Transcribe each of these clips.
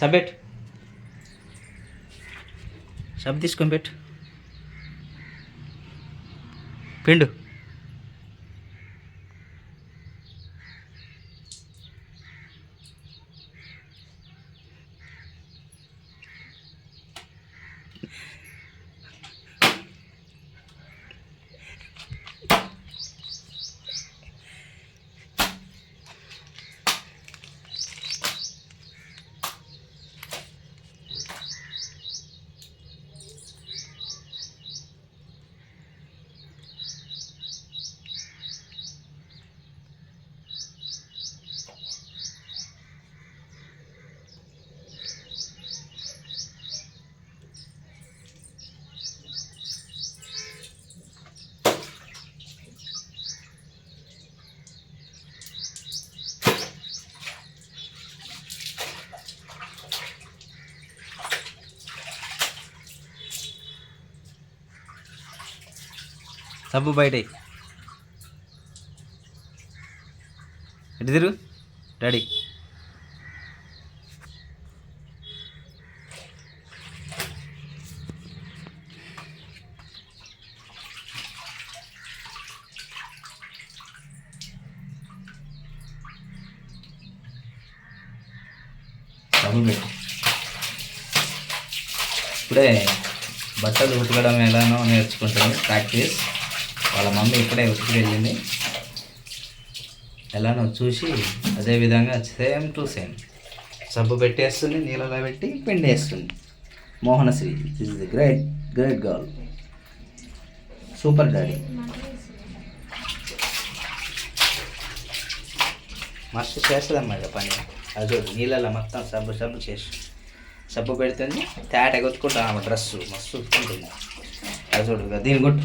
సబ్బెట్. Sub తీసుకొని పెట్టు. పిండు. సబ్బు బయట. ఎటు తిరు రెడీ. ఇప్పుడే బట్టలు ఉతకడం ఎలానో నేర్చుకుంటాను. ప్రాక్టీస్. వాళ్ళ మమ్మీ ఇప్పుడే ఉతికి వెళ్ళింది. ఎలానో చూసి అదే విధంగా సేమ్ టు సేమ్. సబ్బు పెట్టేస్తుంది నీళ్ళలో పెట్టి పిండి వేస్తుంది. Mohanasri is the great great girl super daddy మస్తు చేస్తుందమ్మా అన్నమాట పని. అది చూడు నీళ్ళలో మొత్తం సబ్బు సబ్బు చేసి సబ్బు పెడుతుంది తేట కొట్టుకుంటా ఆమె డ్రెస్సు మస్తు ఉంటుంది అది చూడు దీన్ని కొట్టు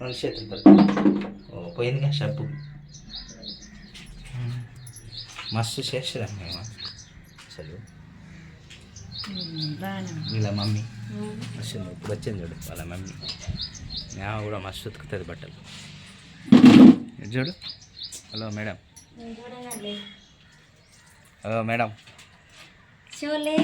రెండు చేతులు ఓ పోయిందిగా షబ్బు మస్తు చేస్తుందా మేము. అసలు. వీళ్ళ మమ్మీ. వచ్చింది ఇప్పుడు వచ్చింది చూడు వాళ్ళ మమ్మీ. మేము కూడా మస్తు ఉతుకుతుంది బట్టలు. ఇది చూడు. Hello madam. Hello madam. Chole